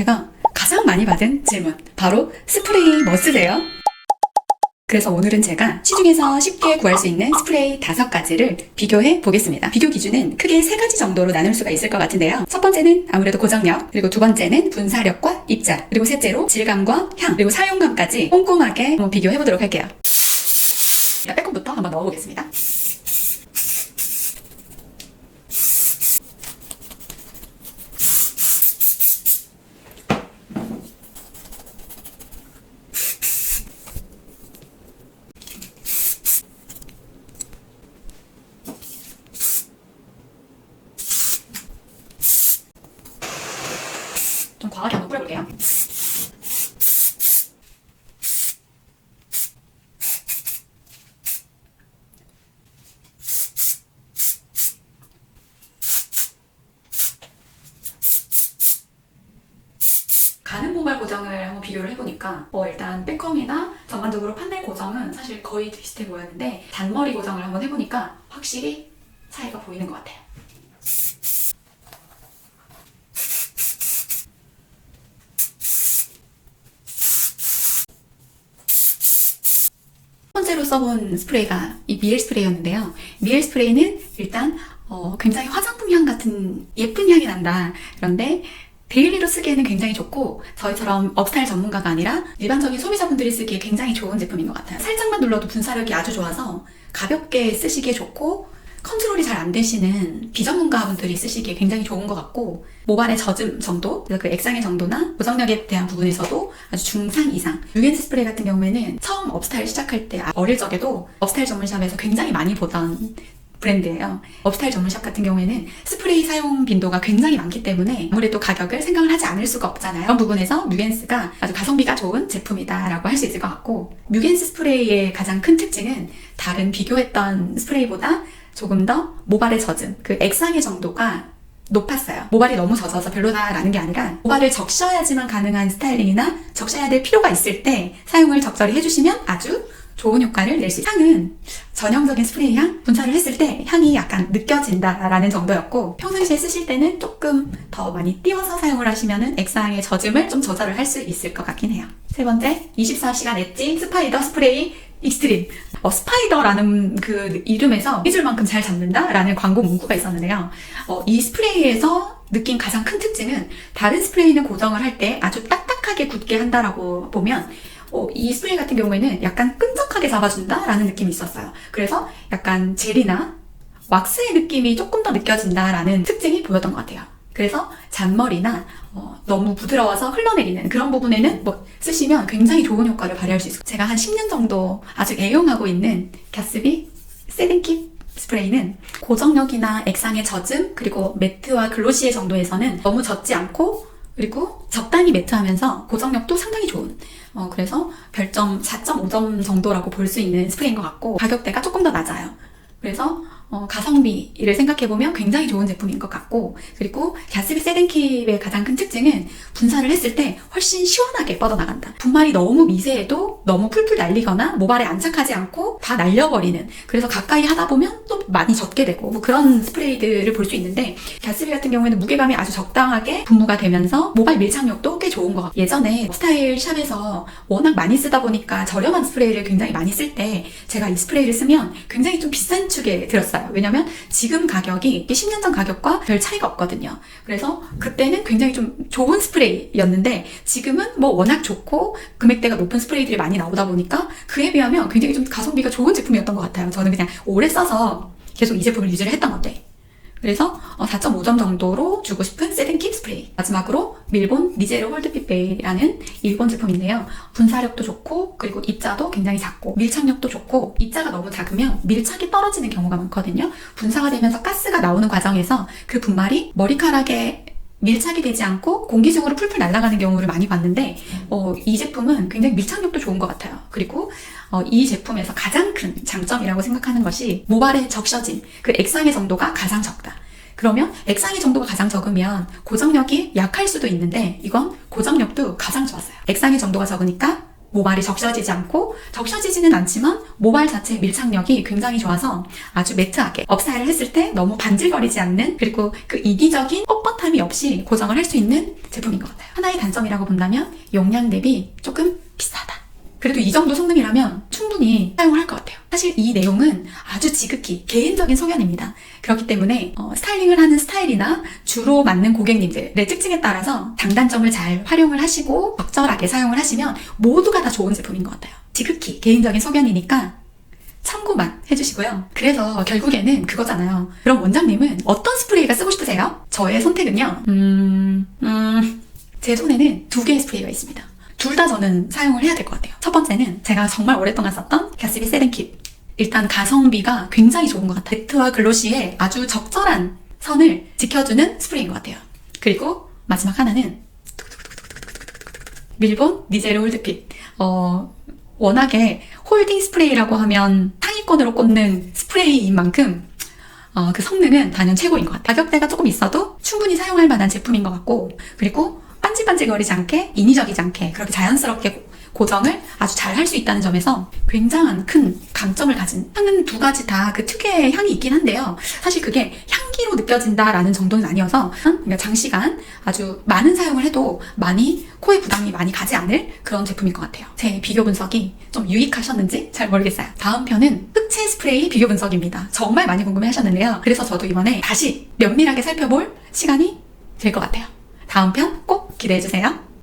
제가 가장 많이 받은 질문 바로 스프레이 뭐 쓰세요? 그래서 오늘은 제가 시중에서 쉽게 구할 수 있는 스프레이 다섯 가지를 비교해 보겠습니다. 비교 기준은 크게 세 가지 정도로 나눌 수가 있을 것 같은데요. 첫 번째는 아무래도 고정력, 그리고 두 번째는 분사력과 입자, 그리고 셋째로 질감과 향, 그리고 사용감까지 꼼꼼하게 비교해 보도록 할게요. 자, 빼꼼부터 한번 넣어보겠습니다. 좀 과하게 한번 뿌려볼게요. 가는 모발 고정을 한번 비교를 해보니까 어, 일단 빼컴이나 전반적으로 판넬 고정은 사실 거의 비슷해 보였는데 잔머리 고정을 한번 해보니까 확실히 차이가 보이는 것 같아요. 첫 번째로 써본 스프레이가 이 미엘 스프레이였는데요. 미엘 스프레이는 일단 어, 굉장히 화장품 향 같은 예쁜 향이 난다. 그런데 데일리로 쓰기에는 굉장히 좋고 저희처럼 업스타일 전문가가 아니라 일반적인 소비자분들이 쓰기에 굉장히 좋은 제품인 것 같아요. 살짝만 눌러도 분사력이 아주 좋아서 가볍게 쓰시기에 좋고 컨트롤이 잘 안 되시는 비전문가분들이 쓰시기에 굉장히 좋은 것 같고 모발의 젖음 정도, 그 액상의 정도나 고정력에 대한 부분에서도 아주 중상 이상. 유겐스 스프레이 같은 경우에는 처음 업스타일 시작할 때 어릴 적에도 업스타일 전문샵에서 굉장히 많이 보던 브랜드예요. 업스타일 전문샵 같은 경우에는 스프레이 사용 빈도가 굉장히 많기 때문에 아무래도 가격을 생각을 하지 않을 수가 없잖아요. 그런 부분에서 뮤겐스가 아주 가성비가 좋은 제품이다라고 할 수 있을 것 같고 뮤겐스 스프레이의 가장 큰 특징은 다른 비교했던 스프레이보다 조금 더 모발의 젖음, 그 액상의 정도가 높았어요. 모발이 너무 젖어서 별로다라는 게 아니라 모발을 적셔야지만 가능한 스타일링이나 적셔야 될 필요가 있을 때 사용을 적절히 해주시면 아주 좋은 효과를 낼 수 있어요. 향은 전형적인 스프레이 향 분사를 했을 때 향이 약간 느껴진다라는 정도였고 평상시에 쓰실 때는 조금 더 많이 띄워서 사용을 하시면은 액상의 젖음을 좀 조절을 할 수 있을 것 같긴 해요. 세 번째, 24시간 엣지 스파이더 스프레이 익스트림. 어, 스파이더라는 그 이름에서 잊을만큼 잘 잡는다라는 광고 문구가 있었는데요. 어, 이 스프레이에서 느낀 가장 큰 특징은 다른 스프레이는 고정을 할 때 아주 딱딱하게 굳게 한다라고 보면 어, 이 스프레이 같은 경우에는 약간 끈적하게 잡아준다라는 느낌이 있었어요. 그래서 약간 젤이나 왁스의 느낌이 조금 더 느껴진다라는 특징이 보였던 것 같아요. 그래서 잔머리나 어, 너무 부드러워서 흘러내리는 그런 부분에는 뭐 쓰시면 굉장히 좋은 효과를 발휘할 수 있어요. 제가 한 10년 정도 아직 애용하고 있는 갸스비 세딩킵 스프레이는 고정력이나 액상의 젖음 그리고 매트와 글로시의 정도에서는 너무 젖지 않고 그리고 적당히 매트하면서 고정력도 상당히 좋은 어, 그래서 별점 4.5점 정도라고 볼 수 있는 스프레이인 것 같고 가격대가 조금 더 낮아요. 그래서 어, 가성비를 생각해보면 굉장히 좋은 제품인 것 같고 그리고 갸스비 세덴킵의 가장 큰 특징은 분사를 했을 때 훨씬 시원하게 뻗어나간다. 분말이 너무 미세해도 너무 풀풀 날리거나 모발에 안착하지 않고 다 날려버리는 그래서 가까이 하다 보면 또 많이 젖게 되고 뭐 그런 스프레이들을 볼 수 있는데 갸스비 같은 경우에는 무게감이 아주 적당하게 분무가 되면서 모발 밀착력도 꽤 좋은 것 같아요. 예전에 스타일 샵에서 워낙 많이 쓰다 보니까 저렴한 스프레이를 굉장히 많이 쓸 때 제가 이 스프레이를 쓰면 굉장히 좀 비싼 축에 들었어요. 왜냐면 지금 가격이 10년 전 가격과 별 차이가 없거든요. 그래서 그때는 굉장히 좀 좋은 스프레이였는데 지금은 뭐 워낙 좋고 금액대가 높은 스프레이들이 많이 나오다 보니까 그에 비하면 굉장히 좀 가성비가 좋은 제품이었던 것 같아요. 저는 그냥 오래 써서 계속 이 제품을 유지를 했던 건데. 그래서 4.5점 정도로 주고 싶은 세덴킵 스프레이. 마지막으로 밀본 리제로 홀드핏베이라는 일본 제품인데요. 분사력도 좋고 그리고 입자도 굉장히 작고 밀착력도 좋고 입자가 너무 작으면 밀착이 떨어지는 경우가 많거든요. 분사가 되면서 가스가 나오는 과정에서 그 분말이 머리카락에 밀착이 되지 않고 공기중으로 풀풀 날아가는 경우를 많이 봤는데 어, 이 제품은 굉장히 밀착력도 좋은 것 같아요. 그리고 어, 이 제품에서 가장 큰 장점이라고 생각하는 것이 모발의 적셔짐, 그 액상의 정도가 가장 적다. 그러면 액상의 정도가 가장 적으면 고정력이 약할 수도 있는데 이건 고정력도 가장 좋았어요. 액상의 정도가 적으니까 모발이 적셔지지 않고 적셔지지는 않지만 모발 자체의 밀착력이 굉장히 좋아서 아주 매트하게 업사이를 했을 때 너무 반질거리지 않는 그리고 그 이기적인 뻣뻣함이 없이 고정을 할 수 있는 제품인 것 같아요. 하나의 단점이라고 본다면 용량 대비 조금 비싸다. 그래도 이 정도 성능이라면 충분히 사용을 할. 사실 이 내용은 아주 지극히 개인적인 소견입니다. 그렇기 때문에 어, 스타일링을 하는 스타일이나 주로 맞는 고객님들의 특징에 따라서 장단점을 잘 활용을 하시고 적절하게 사용을 하시면 모두가 다 좋은 제품인 것 같아요. 지극히 개인적인 소견이니까 참고만 해주시고요. 그래서 결국에는 그거잖아요. 그럼 원장님은 어떤 스프레이가 쓰고 싶으세요? 저의 선택은요. 음, 음, 제 손에는 두 개의 스프레이가 있습니다. 둘 다 저는 사용을 해야 될 것 같아요. 첫 번째는 제가 정말 오랫동안 썼던 가스비 세렌킵. 일단 가성비가 굉장히 좋은 것 같아요. 매트와 글로시의 아주 적절한 선을 지켜주는 스프레이인 것 같아요. 그리고 마지막 하나는 밀본 니제르 홀드핏. 어, 워낙에 홀딩 스프레이라고 하면 상위권으로 꼽는 스프레이인 만큼 어, 그 성능은 단연 최고인 것 같아요. 가격대가 조금 있어도 충분히 사용할 만한 제품인 것 같고 그리고 반질반질거리지 않게 인위적이지 않게 그렇게 자연스럽게 고- 고정을 아주 잘 할 수 있다는 점에서 굉장한 큰 강점을 가진 향은 두 가지 다 그 특유의 향이 있긴 한데요. 사실 그게 향기로 느껴진다라는 정도는 아니어서 그냥 장시간 아주 많은 사용을 해도 많이 코에 부담이 많이 가지 않을 그런 제품일 것 같아요. 제 비교 분석이 좀 유익하셨는지 잘 모르겠어요. 다음 편은 흑채 스프레이 비교 분석입니다. 정말 많이 궁금해 하셨는데요. 그래서 저도 이번에 다시 면밀하게 살펴볼 시간이 될 것 같아요. 다음 편 꼭 기대해 주세요.